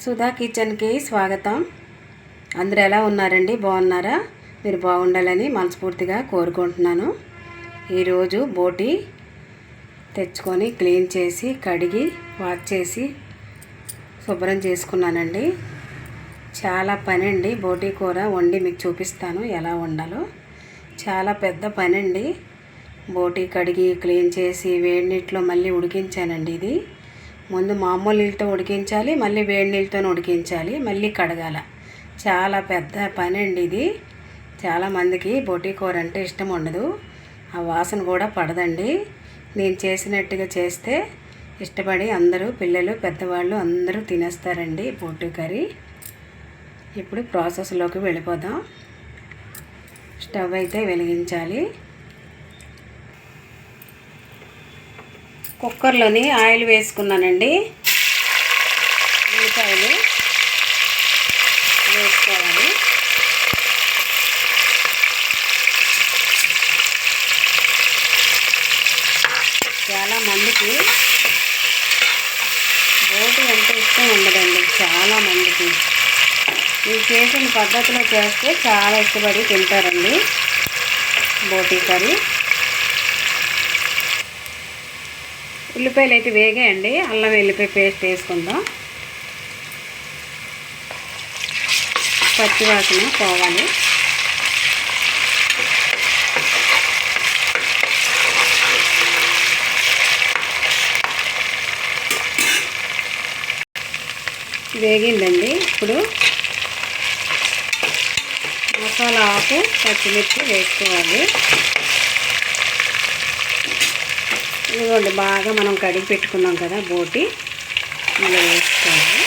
సుధా కిచెన్కి స్వాగతం. అందరూ ఎలా ఉన్నారండి? బాగున్నారా? మీరు బాగుండాలని మనస్ఫూర్తిగా కోరుకుంటున్నాను. ఈరోజు బోటి తెచ్చుకొని క్లీన్ చేసి కడిగి వాష్ చేసి శుభ్రం చేసుకున్నానండి. చాలా పని అండి బోటి కూర. వండి మీకు చూపిస్తాను ఎలా వండాలో. చాలా పెద్ద పని అండి బోటి కడిగి క్లీన్ చేసి వేడి నీటిలో మళ్ళీ ఉడికించానండి ఇది. ముందు మామూలు నీళ్ళతో ఉడికించాలి మళ్ళీ వేడి నీళ్ళతో ఉడికించాలి మళ్ళీ కడగాల. చాలా పెద్ద పని అండి ఇది చాలామందికి బొటీ కూర అంటే ఇష్టం ఉండదు. ఆ వాసన కూడా పడదండి. నేను చేసినట్టుగా చేస్తే ఇష్టపడి అందరూ పిల్లలు పెద్దవాళ్ళు అందరూ తినేస్తారండి బోటి కర్రీ. ఇప్పుడు ప్రాసెస్లోకి వెళ్ళిపోదాం. స్టవ్ అయితే వెలిగించాలి. కుక్కర్లోని ఆయిల్ వేసుకున్నానండి. ఉల్లిపాయలు వేసుకోవాలి. చాలా మందికి బోటి అంటే ఇష్టం ఉండదండి. చాలా మందికి. ఈ చేసిన పద్ధతిలో చేస్తే చాలా ఇష్టపడి తింటారండి బోటి కర్రీ. ఉల్లిపాయలు అయితే వేగాయండి. అల్లం వెల్లిపాయ పేస్ట్ వేసుకుందాం. పచ్చివాసన పోవాలి. వేగిందండి. ఇప్పుడు మసాలా ఆకు పచ్చిమిర్చి వేసుకోవాలి. ఇదిగోండి బాగా మనం కడిగి పెట్టుకున్నాం కదా బోటి. ఇలా వేసుకోవాలి.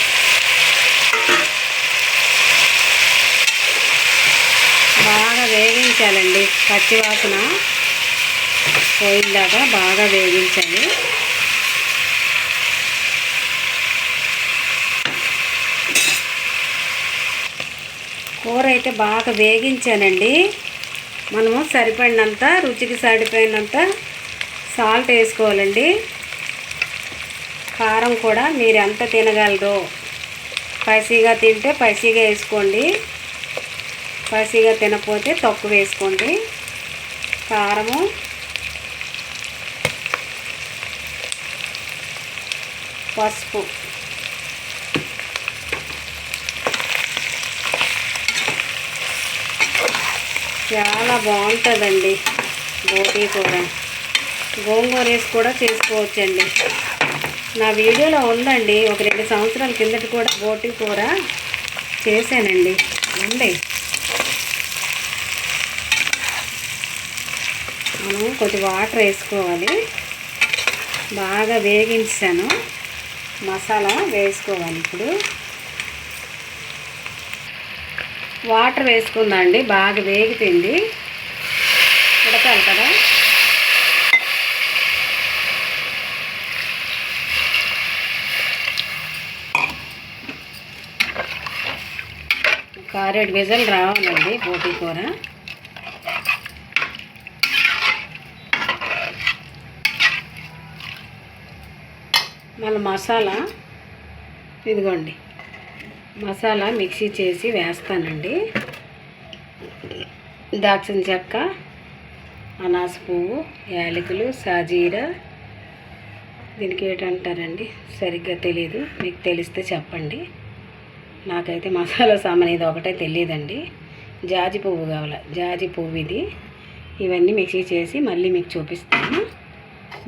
బాగా వేగించాలండి పచ్చివాసన పోయిందాకా బాగా వేగించాలి. కూర అయితే బాగా వేగించానండి. మనము సరిపడినంత రుచికి సరిపోయినంత సాల్ట్ వేసుకోవాలండి. కారం కూడా మీరు ఎంత తినగలరో. పసిగా తింటే పసిగా వేసుకోండి. పసిగా తినకపోతే తక్కువ వేసుకోండి. కారము. పసుపు. చాలా బాగుంటుందండి. బోటీ కూర. గోంగూర వేసి కూడా చేసుకోవచ్చండి. నా వీడియోలో ఉందండి ఒక రెండు సంవత్సరాల కిందటి కూడా బోటి కూర చేశానండి. ఉంది మనం కొద్ది వాటర్ వేసుకోవాలి. బాగా వేగించాను. మసాలా వేసుకోవాలి ఇప్పుడు. వాటర్ వేసుకుందండి బాగా వేగిపోయింది. ఉడకాలి కదా? కారెడ్ విజల్ రావాలండి బోటి కూర. మళ్ళీ మసాలా ఇదిగోండి. మసాలా మిక్సీ చేసి వేస్తానండి. దాల్చిన చెక్క అనాస పువ్వు యాలకులు సాజీరా. దీనికి ఏంటంటారండి? సరిగ్గా తెలియదు మీకు తెలిస్తే చెప్పండి. నాకైతే మసాలా సామాన్ ఇది ఒకటే తెలియదండి. జాజి పువ్వు కావాలి? జాజి పువ్వు ఇది. ఇవన్నీ మిక్సీ చేసి మళ్ళీ మీకు చూపిస్తాను.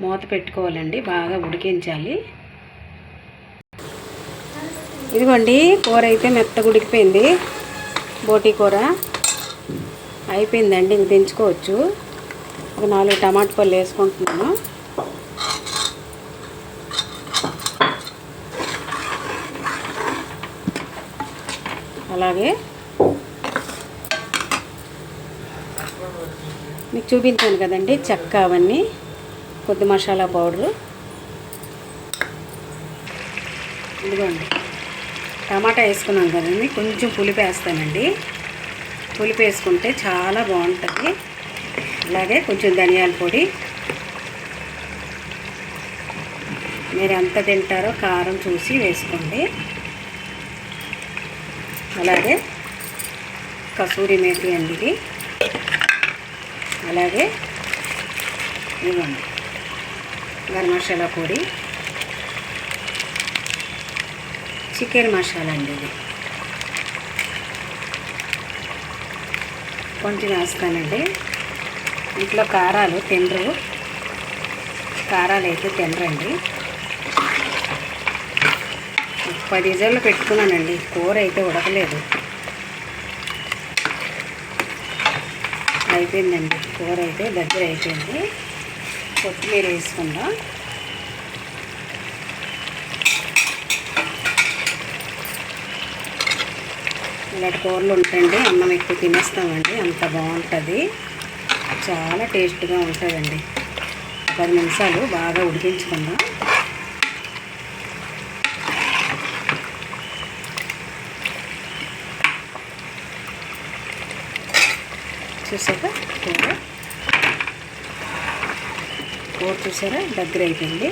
మూత పెట్టుకోవాలండి బాగా ఉడికించాలి. ఇదిగోండి కూర అయితే మెత్త ఉడికిపోయింది. బోటీ కూర అయిపోయిందండి ఇంక దించుకోవచ్చు. ఒక నాలుగు టమాటా పళ్ళు వేసుకుంటున్నాను. అలాగే. మీకు చూపించాను కదండి చెక్క అవన్నీ కొద్ది మసాలా పౌడరు. ఇదిగోండి టమాటా వేసుకున్నాం కదండి కొంచెం పులిపి వేస్తానండి. పులిపి వేసుకుంటే చాలా బాగుంటుంది. అలాగే కొంచెం ధనియాల పొడి. మీరు ఎంత తింటారో కారం చూసి వేసుకోండి. అలాగే కసూరి మేతి అండి ఇది. అలాగే ఇవ్వండి. గరం మసాలా పొడి. చికెన్ మసాలా అండి ఇది. కొంచెం వేస్తానండి ఇంట్లో కారాలు తినరు కారాలు అయితే తినరండి పది విజల్లో పెట్టుకున్నానండి. కూర అయితే ఉడకలేదు. అయిపోయిందండి. కూర అయితే దగ్గర అయిపోయింది. కొత్తిమీర వేసుకుందాం. ఇలాంటి కూరలు ఉంటాయండి. అన్నం ఎక్కువ తినేస్తామండి. అంత బాగుంటుంది. చాలా టేస్ట్గా ఉంటుందండి. పది నిమిషాలు బాగా ఉడికించుకుందాం. చూసాక? కూర కూర చూసారా? దగ్గర అయిపోయింది